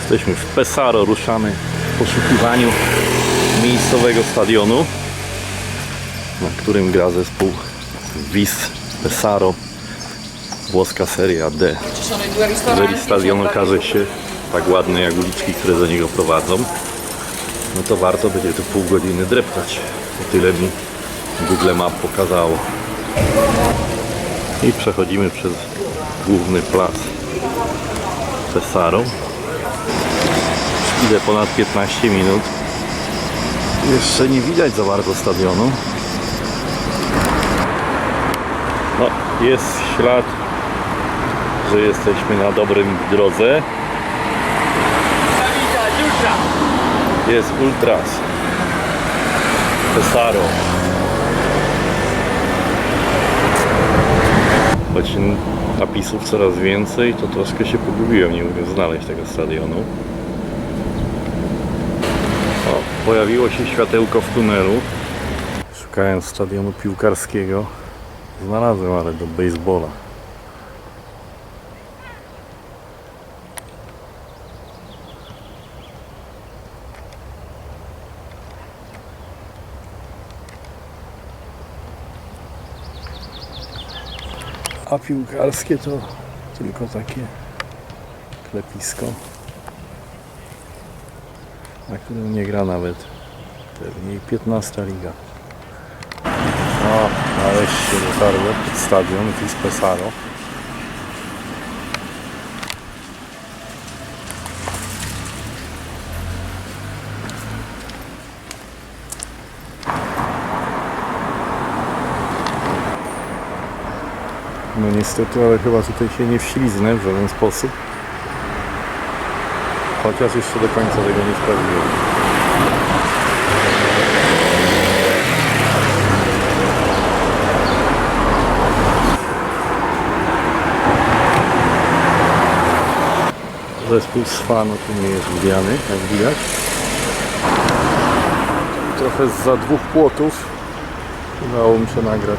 Jesteśmy w Pesaro, ruszamy w poszukiwaniu miejscowego stadionu, na którym gra zespół Vis Pesaro, włoska Serie D. Jeżeli stadion okaże się tak ładny jak uliczki, które do niego prowadzą, no to warto będzie tu pół godziny dreptać. O tyle mi Google Map pokazało. I przechodzimy przez główny plac Pesaro. Idę ponad 15 minut. Jeszcze nie widać za bardzo stadionu. No, jest ślad, że jesteśmy na dobrym drodze. Jest Ultras. Pesaro. Choć napisów coraz więcej, to troszkę się pogubiłem, nie mogę znaleźć tego stadionu. O, pojawiło się światełko w tunelu. Szukałem stadionu piłkarskiego. Znalazłem, ale do baseballa. A piłkarskie to tylko takie klepisko, na którym nie gra nawet pewnie 15 liga. O, nareszcie dotarłem pod stadion Vis No niestety, ale chyba tutaj się nie wśliznę w żaden sposób. Chociaż jeszcze do końca tego nie sprawdziłem. Zespół z fanu tu nie jest lubiany, jak widać. Trochę za dwóch płotów udało mi się nagrać